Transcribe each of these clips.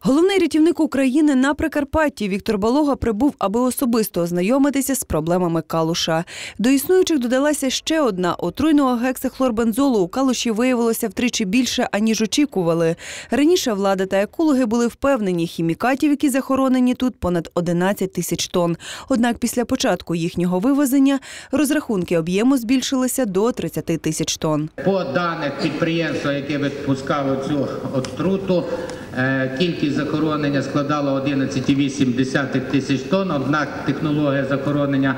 Головний рятівник України на Прикарпатті Віктор Балога прибув, аби особисто ознайомитися з проблемами калуша. До існуючих додалася ще одна отруйного гексахлорбензолу у калуші виявилося втричі більше, аніж очікували. Раніше влада та екологи були впевнені, хімікатів, які захоронені тут, понад 11 тисяч тонн. Однак після початку їхнього вивезення розрахунки об'єму збільшилися до 30 тисяч тонн. По даних підприємства, яке випускало цю отруту, кількість захоронення складала 11,8 тисяч тонн. Однак технологія захоронення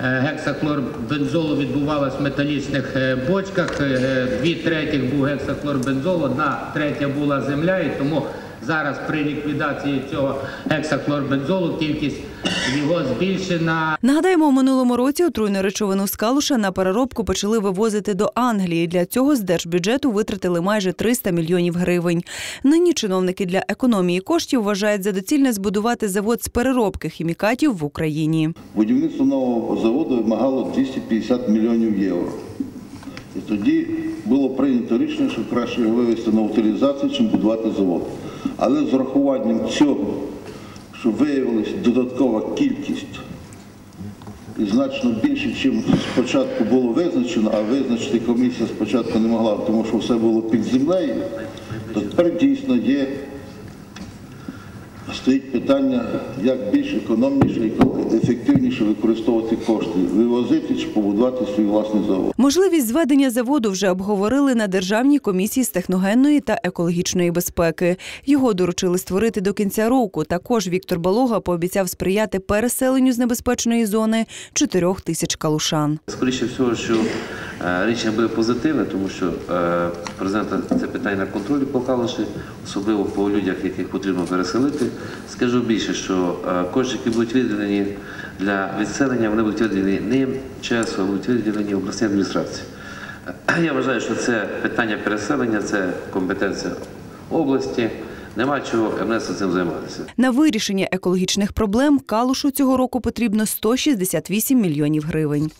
е, гексахлорбензолу відбувалася в металічних е, бочках. Е, Дві третіх був гексахлорбензол, одна третя була земля, і тому зараз при ліквідації цього гексахлорбензолу кількість його збільшена. Нагадаємо, у минулому році отруйну речовину з калуша на переробку почали вивозити до Англії. Для цього з держбюджету витратили майже 300 мільйонів гривень. Нині чиновники для економії коштів вважають за доцільне збудувати завод з переробки хімікатів в Україні. Будівництво нового заводу вимагало 250 мільйонів євро. І тоді було прийнято рішення, що краще його вивести на утилізацію, чим будувати завод. Але з урахуванням цього, що виявилася додаткова кількість і значно більше, ніж спочатку було визначено, а визначити комісія спочатку не могла, тому що все було під землею, то тепер дійсно є стоїть питання, як більш економніше і ефективніше використовувати кошти, вивозити чи побудувати свій власний завод. Можливість зведення заводу вже обговорили на Державній комісії з техногенної та екологічної безпеки. Його доручили створити до кінця року. Також Віктор Балога пообіцяв сприяти переселенню з небезпечної зони 4 тисяч калушан. Скоріше всього, що рішення буде позитивне, тому що е, президента це питання на контролі Калуші, особливо по людях, яких потрібно переселити. Скажу більше, що е, кошти, які будуть виділені для відселення, вони будуть виділені не ЧС, а будуть виділені обласній адміністрації. Е, Я вважаю, що це питання переселення, це компетенція області. Нема чого МНС цим займатися. На вирішення екологічних проблем калушу цього року потрібно 168 мільйонів гривень.